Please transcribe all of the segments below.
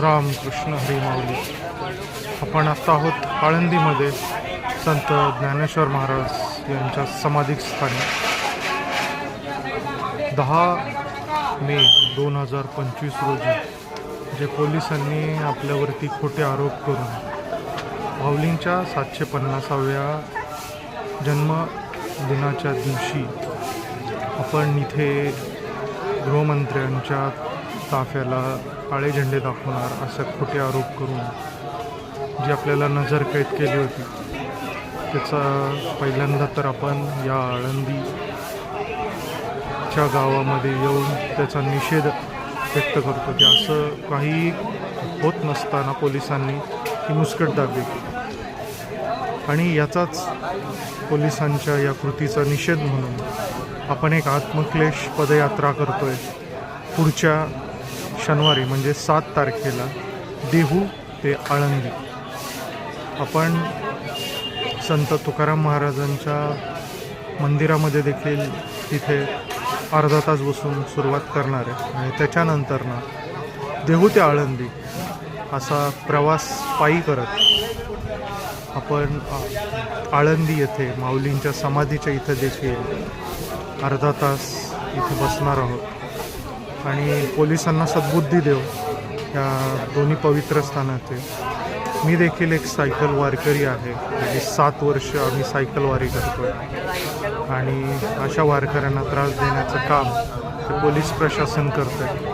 रामकृष्ण हरी आपण आत्ता आहोत आळंदीमध्ये. संत ज्ञानेश्वर महाराज यांच्या समाधी स्थानी दहा मे दोन हजार पंचवीस रोजी जे पोलिसांनी आपल्यावरती खोटे आरोप करून माऊलींच्या सातशे पन्नासाव्या जन्मदिनाच्या दिवशी आपण इथे गृहमंत्र्यांच्या ताफ्याला काळे झेंडे दाखवणार असे खोटे आरोप करून जी आपल्याला नजरकैद केली होती त्याचा पहिल्यांदा तर आपण या आळंदीच्या गावामध्ये येऊन त्याचा निषेध व्यक्त करतो की असं काही होत नसताना पोलिसांनी ही मुस्कटदाबी केली आणि याचाच पोलिसांच्या या कृतीचा निषेध म्हणून आपण एक आत्मक्लेश पदयात्रा करतोय. पुढच्या शनिवारी म्हणजे सात तारखेला देहू ते आळंदी. आपण संत तुकाराम महाराजांच्या मंदिरामध्ये देखील तिथे अर्धा तास बसून सुरुवात करणार आहे. आणि त्याच्यानंतर ना देहू ते आळंदी असा प्रवास पायी करत आपण आळंदी येथे माऊलींच्या समाधीच्या इथं देखील अर्धा तास इथे बसणार आहोत. आणि पोलिसांना सद्बुद्धी देऊ या दोन्ही पवित्र स्थानाचे. मी देखील एक सायकल वारकरी आहे. म्हणजे सात वर्ष आम्ही सायकल वारी करतो आणि अशा वारकऱ्यांना त्रास देण्याचं काम हे पोलीस प्रशासन करतं आहे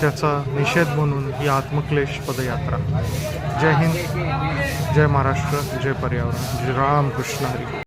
त्याचा निषेध म्हणून ही आत्मक्लेश पदयात्रा. जय हिंद जय महाराष्ट्र जय पर्यावरण. जय रामकृष्ण हरी.